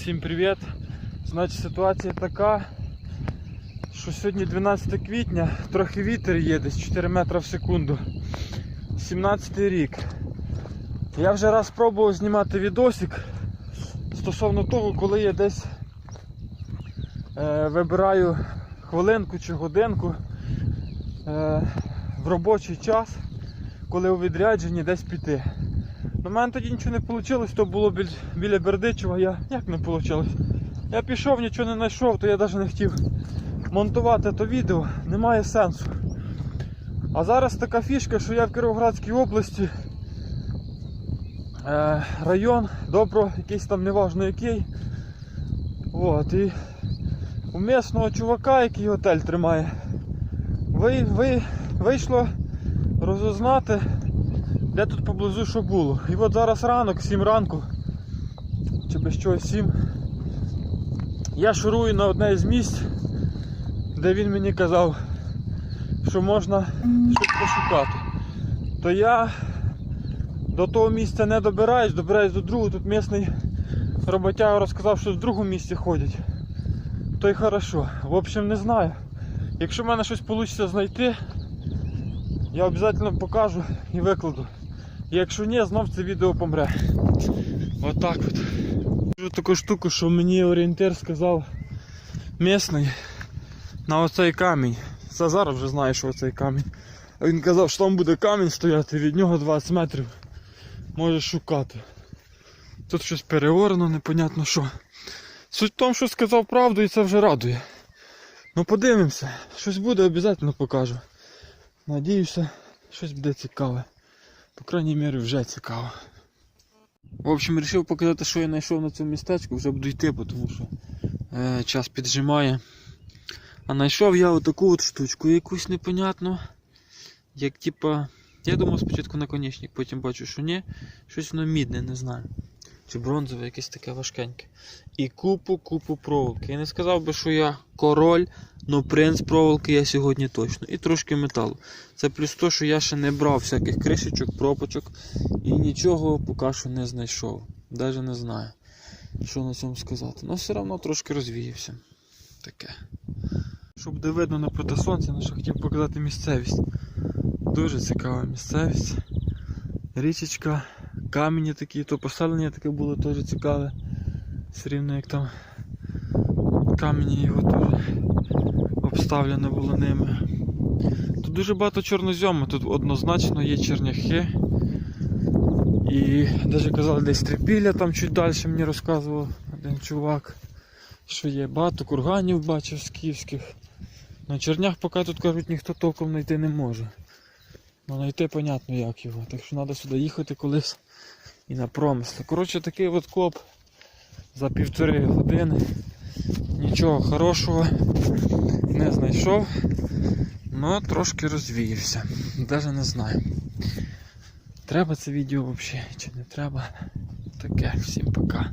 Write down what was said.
Всім привіт! Значить ситуація така, що сьогодні 12 квітня, трохи вітер є десь 4 метри в секунду. 17 рік. Я вже раз пробував знімати відосик стосовно того, коли я десь е, вибираю хвилинку чи годинку е, в робочий час, коли у відрядженні десь піти. У мене тоді нічого не вийшло, то було біль- біля Бердичева, я як не вийшло. Я пішов, нічого не знайшов, то я навіть не хотів монтувати то відео, немає сенсу. А зараз така фішка, що я в Кіровоградській області, е, район, добро, якийсь там неважно який. От, і у місного чувака, який готель тримає, ви, ви, вийшло розузнати де тут поблизу що було. І от зараз ранок, 7 ранку, чи без чогось 7. Я шурую на одне із місць, де він мені казав, що можна щось пошукати. То я до того місця не добираюсь, добираюсь до другого. Тут місний роботяга розказав, що в другому місці ходять. То й хорошо. В общем, не знаю. Якщо в мене щось вийде знайти, я обов'язково покажу і викладу. Якщо ні, знов це відео помре. Отак от. Кажу таку штуку, що мені орієнтир сказав місний на оцей камінь. Зараз вже знаю, що оцей камінь. Він казав, що там буде камінь стояти, від нього 20 метрів можеш шукати. Тут щось переорено, непонятно що. Суть в тому, що сказав правду і це вже радує. Ну подивимося, щось буде, обов'язково покажу. Надіюся, щось буде цікаве. По крайній мірі вже цікаво. В общем, вирішив показати, що я знайшов на цьому містечку, вже буду йти, тому що е, час піджимає. А знайшов я отаку от штучку якусь непонятну. Як типа. Я думав спочатку наконечник, потім бачу, що ні. Щось воно мідне, не знаю. Чи бронзове, якесь таке важкеньке. І купу-купу проволоки. Я не сказав би, що я король, але принц проволоки я сьогодні точно. І трошки металу. Це плюс то, що я ще не брав всяких кришечок, пропочок і нічого поки що не знайшов. Навіть не знаю, що на цьому сказати. Але все одно трошки розвіявся. Таке. Щоб буде видно напроти сонця, ну що хотів показати місцевість. Дуже цікава місцевість. Річечка, камені такі, то поселення таке було теж цікаве. Все рівно як там камені його теж обставлено було ними. Тут дуже багато чорнозьому, тут однозначно є черняхи. І навіть казали, десь трипілля там чуть далі мені розказував один чувак, що є багато курганів бачив скіфських. На чернях поки тут кажуть ніхто толком знайти не може. Ну знайти понятно як його. Так що треба сюди їхати колись і на промисли. Коротше такий от коп за півтори години. Нічого хорошого не знайшов. Ну трошки розвіявся. Навіть не знаю. Треба це відео взагалі чи не треба. Таке, всім пока.